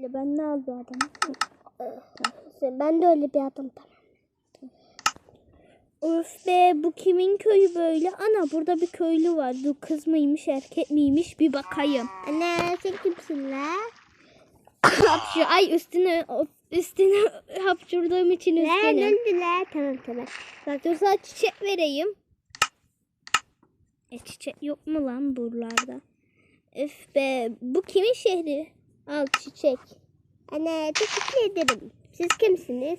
Bekle ben ne al bir adamı? Ben de öyle bir adam tamam. Öf be bu kimin köyü böyle? Ana burada bir köylü var. Dur kız mıymış erkek miymiş bir bakayım. Anne sen kimsin la? Hapşu ay üstüne üstüne hapşurduğum için La ne oldu la? Tamam tamam. Bak dur sana çiçek vereyim. E çiçek yok mu lan buralarda? Öf be bu kimin şehri? Al çiçek. Anne teşekkür ederim. Siz kimsiniz?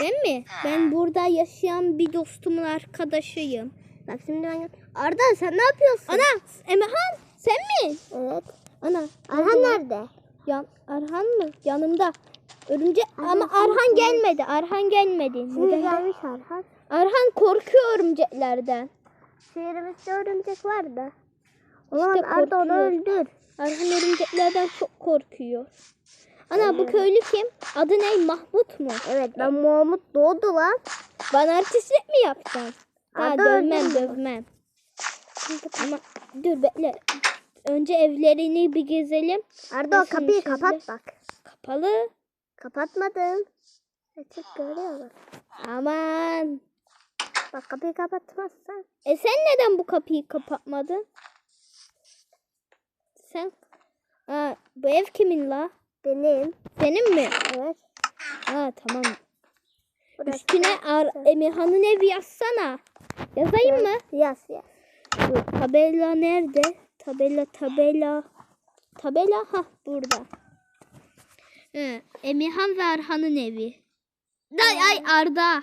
Ben mi? Ben burada yaşayan bir dostumun arkadaşıyım. Bak şimdi ben... Arda sen ne yapıyorsun? Ana Emehan sen mi? Evet. Ana Arhan nerede? Yan, Arhan mı? Yanımda. Örümcek Arhan ama Arhan gelmedi. Arhan gelmedi. Şimdi Neden? gelmiş Arhan. Arhan korkuyor örümceklerden. Şehrimizde örümcek var da. O zaman İşte Arda onu öldür. Arhan örümceklerden çok korkuyor. Ana bu köylü kim? Adı ne? Mahmut mu? Evet ben Muhammed doğdu lan. Bana artistlik mi yapacaksın? Ha Arda dövmem dövmem. Ama dur bekle. Önce evlerini bir gezelim. Arda o Nasıl kapıyı yaşayacağız? kapat bak. Kapalı. Kapatmadım. Açık görüyor bak. Aman. Bak kapıyı kapatmazsan. E sen neden bu kapıyı kapatmadın? Sen Aa, bu ev kimin la? Benim. Senin mi? Evet. Ha tamam. Burası. Üstüne Ar Emirhan'ın evi yazsana. Yazayım mı? Yaz yaz. Dur, tabela nerede? Tabela tabela. Tabela ha burada. Hı, Emirhan ve Arhan'ın evi. Ay ay Arda.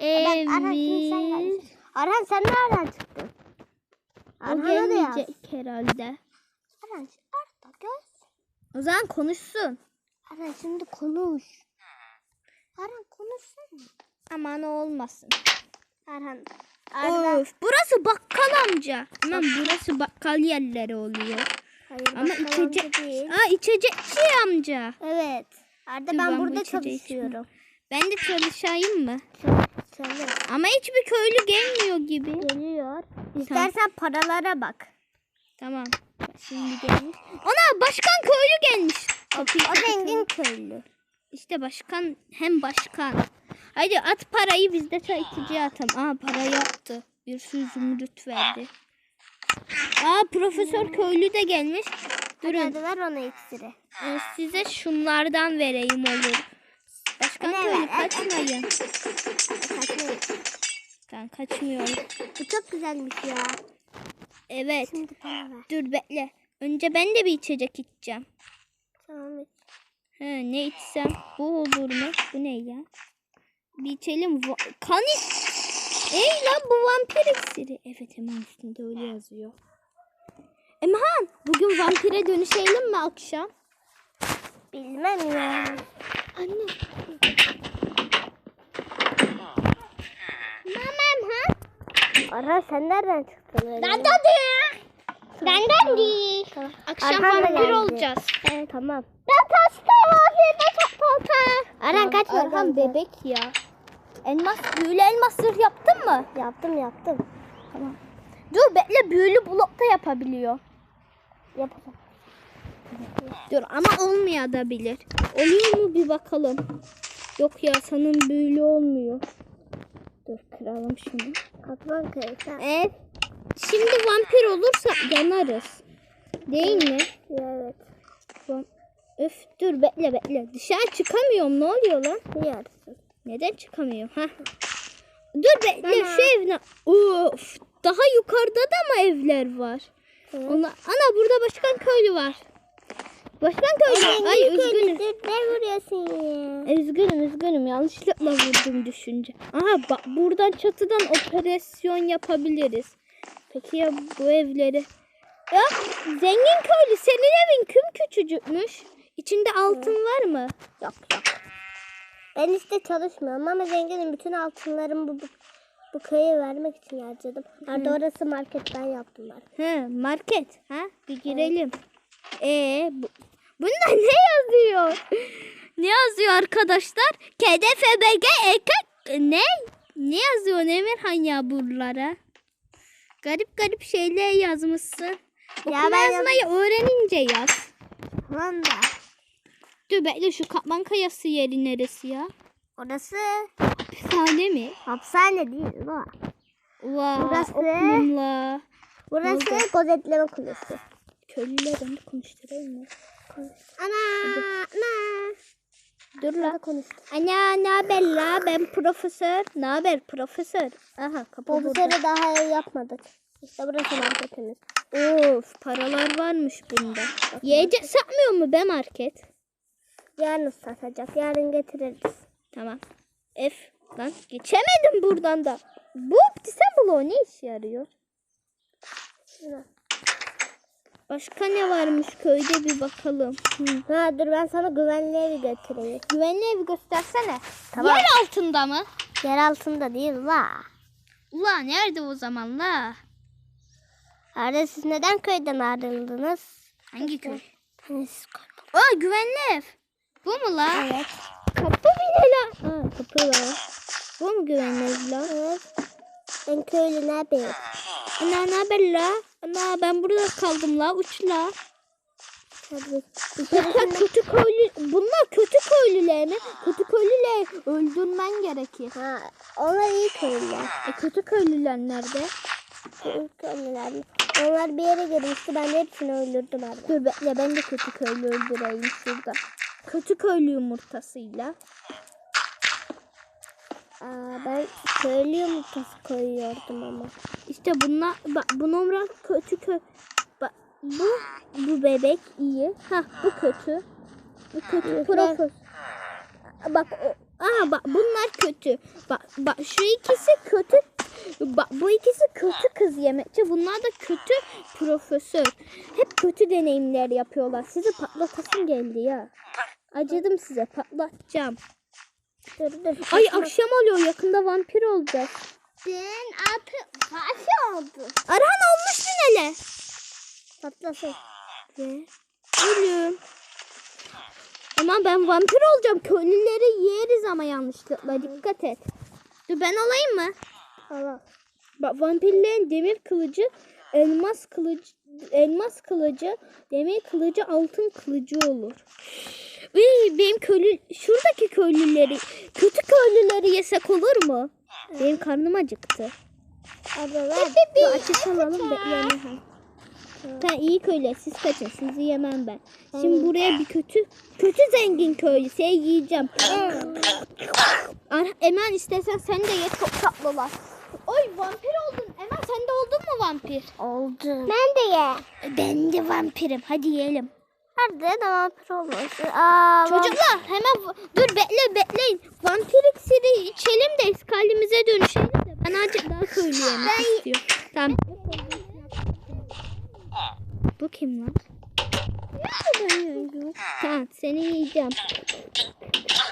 Ben Arhan sen Emir. Arhan sen nereden çıktın? Arhan'a da yaz. herhalde. Arhan Arda göz. O zaman konuşsun. Arhan şimdi konuş. Arhan konuşsana. Aman o olmasın. Arda. Of, burası bakkal amca. Aman burası bakkal yerleri oluyor. Hayır, Ama bakkal içecek. amca değil. Ha içecekçi amca. Evet. Arda Dur, ben, ben bu burada içeceği çalışıyorum. Ben de çalışayım mı? Söyle. Ama hiçbir köylü gelmiyor gibi. Geliyor. İstersen paralara bak. Tamam. Şimdi gelmiş. Ana başkan köylü gelmiş. Kapıyı O zengin köylü. İşte başkan hem başkan. Haydi at parayı biz de çay içeceği atalım. Aa para yaptı. Bir sürü zümrüt verdi. Aa profesör köylü de gelmiş. Durun Hadi ver ona iksiri. e, size şunlardan vereyim olur. Başkan Ne köylü kaçmayın. Kaçmayın. Ben kaçmıyorum. Bu çok güzelmiş ya. Evet. Şimdi ver. Dur bekle. Önce ben de bir içecek içeceğim. Tamam. He, ne içsem bu olur mu? Bu ne ya? Bir içelim. Va- kan iç. Ey lan bu vampir iksiri. Evet hemen üstünde öyle yazıyor. Emirhan bugün vampire dönüşelim mi akşam? Bilmem ya. Anne. Mamam ha? Arhan sen nereden çıktın öyle? Ben de Benden değil. Akşam Arhan da vampir geldi. olacağız. Evet tamam. Ben pasta vampir çok pasta. Arhan kaç Arhan bebek ya. Elmas, büyülü elmas zırh yaptın mı? Yaptım yaptım. Tamam. Dur bekle büyülü blok da yapabiliyor. Yapacağım. Dur ama olmayabilir. Oluyor mu bir bakalım. Yok ya sanırım büyülü olmuyor. Dur kıralım şunu. Katman kayısı. Evet. Şimdi vampir olursa yanarız. Değil mi? Evet. Vam- Öf dur bekle bekle. Dışarı çıkamıyorum. Ne oluyor lan? Yersin. Neden çıkamıyorum? Ha? Dur bekle Tamam. şu ev ne? Of. Daha yukarıda da mı evler var? Evet. Ona, ana burada başkan köylü var. Başkan köylü. Ay üzgünüm. Ne vuruyorsun ya? Üzgünüm üzgünüm yanlışlıkla vurdum düşünce. Aha bak buradan çatıdan operasyon yapabiliriz. Peki ya bu evleri? Ya zengin köylü senin evin küm küçücükmüş. İçinde altın var mı? Yok yok. Ben işte çalışmıyorum ama zenginim. Bütün altınlarımı bu, bu, bu köye vermek için harcadım. Arada orası market ben yaptım ben. He market. Ha bir girelim. Ee bu, bunda ne yazıyor? ne yazıyor arkadaşlar? KDFBG ekek ne? Ne yazıyor Emirhan ya buralara? Garip garip şeyler yazmışsın. Ya Okuma ben yazmayı öğrenince yaz. Da. Dur bekle şu kaplan kayası yeri neresi ya? Orası Hapishane mi? hapishane değil bu. Vay Burası- okumla. Burası gözetleme kulesi. Köylülerden konuşturayım mı? Ana, ana. Dur la. Konuştuk. Ana ne haber la? Ben profesör. Ne haber profesör? Aha kapı sene daha yapmadık. İşte burası marketimiz. Of paralar varmış bunda. Yiyecek satmıyor mu be market? Yarın satacak. Yarın getiririz. Tamam. F lan geçemedim buradan da. Bu Optisable o ne işe yarıyor? Şuna. Başka ne varmış köyde bir bakalım. Hı. Ha dur ben sana güvenli evi götüreyim. Güvenli evi göstersene. Tamam. Yer altında mı? Yer altında değil la. Ula nerede o zaman la? Arda siz neden köyden ayrıldınız? Hangi köy? Aa güvenli ev. Bu mu la? Evet. Kapı bile la. Aa kapı var. Bu mu güvenli ev la? Evet. Ben köylü ne yapayım? Ana ne haber la? Ana ben burada kaldım la uç la. Bunlar kötü köylü, bunlar kötü köylüler mi? Kötü köylüler öldürmen gerekir. Ha, onlar iyi köylüler. E kötü köylüler nerede? Köylüler. Onlar bir yere girmişti. Ben de hepsini öldürdüm Arda. Dur bekle ben de kötü köylü öldüreyim şurada. Kötü köylü yumurtasıyla. Aa, ben köylü yumurtası koyuyordum ama. İşte bunlar bak bu numara kötü kö bak bu bu bebek iyi. Ha bu kötü. Bu kötü profesör. Bak o Aha bak bunlar kötü. Bak bak şu ikisi kötü. Bak bu ikisi kötü kız yemekçi. Bunlar da kötü profesör. Hep kötü deneyimler yapıyorlar. Sizi patlatasım geldi ya. Acıdım size patlatacağım. Dur dur. Ay akşam oluyor yakında vampir olacak. Ben altı başı oldu. Arhan olmuş mu nele? Patlasın. Ve ölüm. Ama ben vampir olacağım. Köylüleri yeriz ama yanlışlıkla. Dikkat et. Dur ben olayım mı? Allah. Bak vampirlerin demir kılıcı, elmas kılıcı, elmas kılıcı, demir kılıcı, altın kılıcı olur. Uy, benim köylü, şuradaki köylüleri, kötü köylüleri yesek olur mu? Benim karnım acıktı. Ver. Dur ateş alalım ha. Sen iyi köylü siz kaçın sizi yemem ben. Şimdi buraya bir kötü kötü zengin köylü seni yiyeceğim. Ar Emen istersen sen de ye çok tatlılar. Oy vampir oldun. Emen sen de oldun mu vampir? Oldu. Ben de ye. Ben de vampirim. Hadi yiyelim. Arda da vampir olmuş. Aa, Çocuklar hemen va- dur bekle bekleyin. Vampir iksiri içelim de eski halimize dönüşelim de. Ben azıcık daha köylü yemek istiyorum. Tamam. Bu kim lan? Tamam seni yiyeceğim.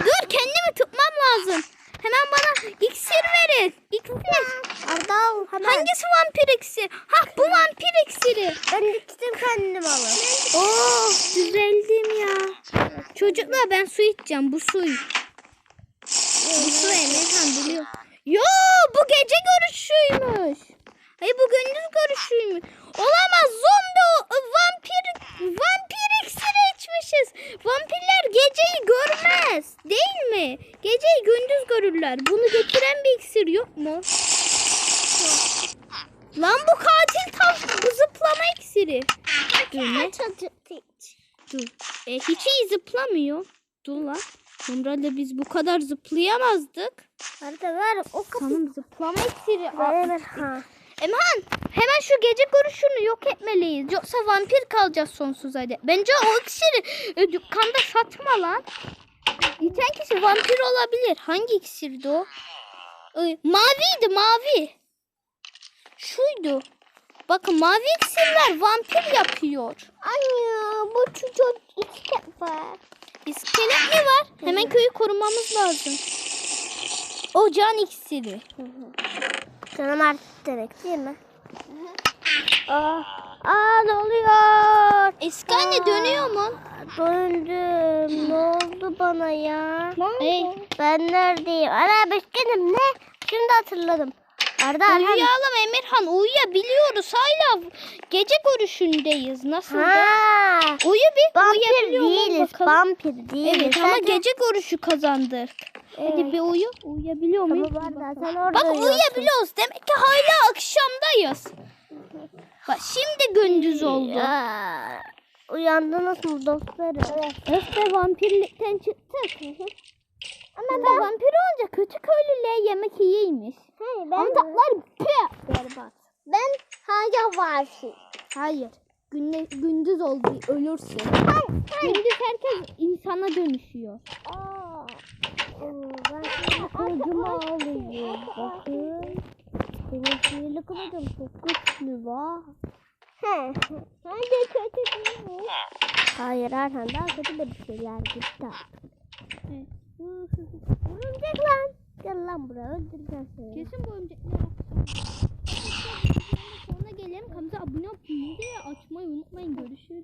Dur kendimi tutmam lazım. Hemen bana iksir verin. İksir. Arda al hemen. Hangisi vampir iksiri? Ha bu vampir iksiri. Ben içtim kendim alın. Oh düzeldim ya. Çocuklar ben su içeceğim. Bu su. Bu su Emirhan biliyor. Yo bu gece görüşüymüş. Hayır bu gündüz görüşüymüş. Olamaz zombi içmişiz. Vampirler geceyi görmez. Değil mi? Geceyi gündüz görürler. Bunu getiren bir iksir yok mu? Lan bu katil tav bu zıplama iksiri. Dur ne? Dur. E, hiç iyi zıplamıyor. Dur lan. Normalde biz bu kadar zıplayamazdık. Arda ver o kapı. Tamam zıplama iksiri. Ha. Eman hemen şu gece görüşünü yok etmeliyiz. Yoksa vampir kalacağız sonsuza dek. Bence o iksiri e, dükkanda satma lan. İten kişi vampir olabilir. Hangi iksirdi o? Ay, maviydi mavi. Şuydu. Bakın mavi iksirler vampir yapıyor. Anne bu çocuk istek var. İskelet mi var? Hemen köyü korumamız lazım. O can iksiri. Canım arttı demek değil mi? Aa, aa ne oluyor? Eski anne dönüyor mu? Döndüm. Ne oldu bana ya? Hey. Ben neredeyim? Ana beşkenim ne? Şimdi hatırladım. Arda Arda. Uyuyalım Emirhan uyuyabiliyoruz hala gece görüşündeyiz nasıl da? Ha. Uyu bir Vampir uyuyabiliyor değiliz. bakalım. Vampir değiliz. Evet ama Sadece- gece görüşü kazandık. Hadi Evet. bir uyu. Uyuyabiliyor muyuz? Tamam sen orada Bak uyuyorsun. uyuyabiliyoruz. Demek ki hala akşamdayız. Bak şimdi gündüz oldu. Ya, Uyandınız mı dostlarım? Evet. Öf be vampirlikten çıktık. Ama ben vampir olunca kötü köylüle yemek iyiymiş. Hayır ben, püh berbat. ben hala varsın. Hayır. Günde, gündüz oldu ölürsün. Gündüz herkes insana dönüşüyor. Aa. Ben kılıcımı alayım. Bakın. Benim sihirli kılıcım çok güçlü bak. He. Hadi kötü değil mi? Hayır Erhan daha kötü de bir şeyler gitti. Örümcek lan. Gel lan buraya öldüreceğim seni. Kesin bu örümcekler Sonra gelelim kanalımıza abone olmayı ve açmayı unutmayın. Görüşürüz.